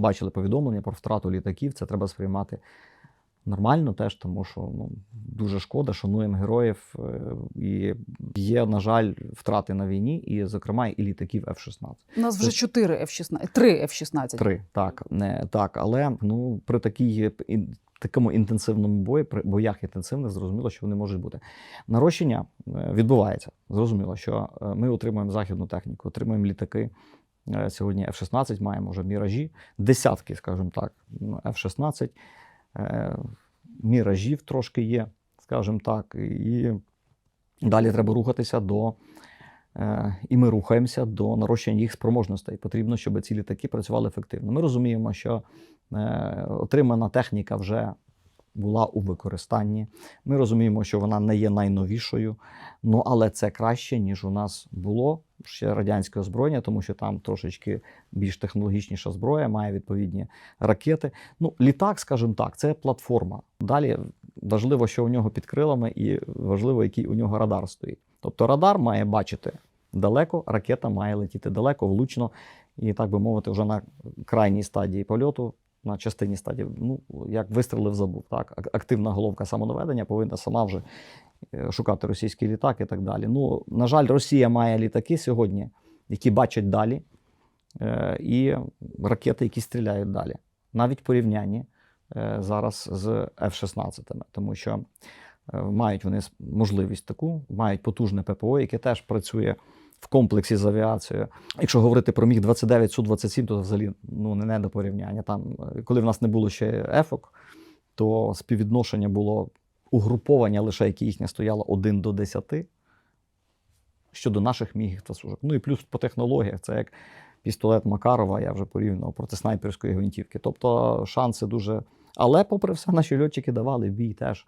бачили повідомлення про втрату літаків. Це треба сприймати нормально теж, тому що ну, дуже шкода, шануємо героїв. е, І є, на жаль, втрати на війні, і, зокрема, і літаків F-16. У нас вже Це- 4 F-16, 3 F-16. Три, так, не так. Але ну при такій такому інтенсивному бої, при боях інтенсивних, зрозуміло, що вони можуть бути. Нарощення е, відбувається. Зрозуміло, що е, ми отримуємо західну техніку, отримуємо літаки. Е, Сьогодні F-16 маємо вже міражі, десятки, скажімо так, ну, F-16, е, міражів трошки є, скажімо так, і далі треба рухатися до. Е, І ми рухаємося до нарощення їх спроможностей. Потрібно, щоб ці літаки працювали ефективно. Ми розуміємо, що отримана техніка вже була у використанні. Ми розуміємо, що вона не є найновішою, ну але це краще, ніж у нас було ще радянське озброєння, тому що там трошечки більш технологічніша зброя, має відповідні ракети. Ну, літак, скажімо так, це платформа. Далі важливо, що у нього під крилами, і важливо, який у нього радар стоїть. Тобто радар має бачити далеко, ракета має летіти далеко, влучно, і так би мовити, вже на крайній стадії польоту, на частині стадії, ну як вистрелив, забув. Так, активна головка самонаведення повинна сама вже е, шукати російський літак і так далі. Ну, на жаль, Росія має літаки сьогодні, які бачать далі, е, і ракети, які стріляють далі. Навіть порівнянні е, зараз з F-16, тому що мають вони можливість таку, мають потужне ППО, яке теж працює в комплексі з авіацією. Якщо говорити про міг 29 су 27 то взагалі ну не, до порівняння. Там, е, коли в нас не було ще ефок, то співвідношення було угруповання лише, яке їхнє стояло 1 до 10 щодо наших мігів та сужок. Ну і плюс по технологіях, це як пістолет Макарова, я вже порівняв проти снайперської гвинтівки. Тобто шанси дуже. Але, попри все, наші льотчики давали бій теж.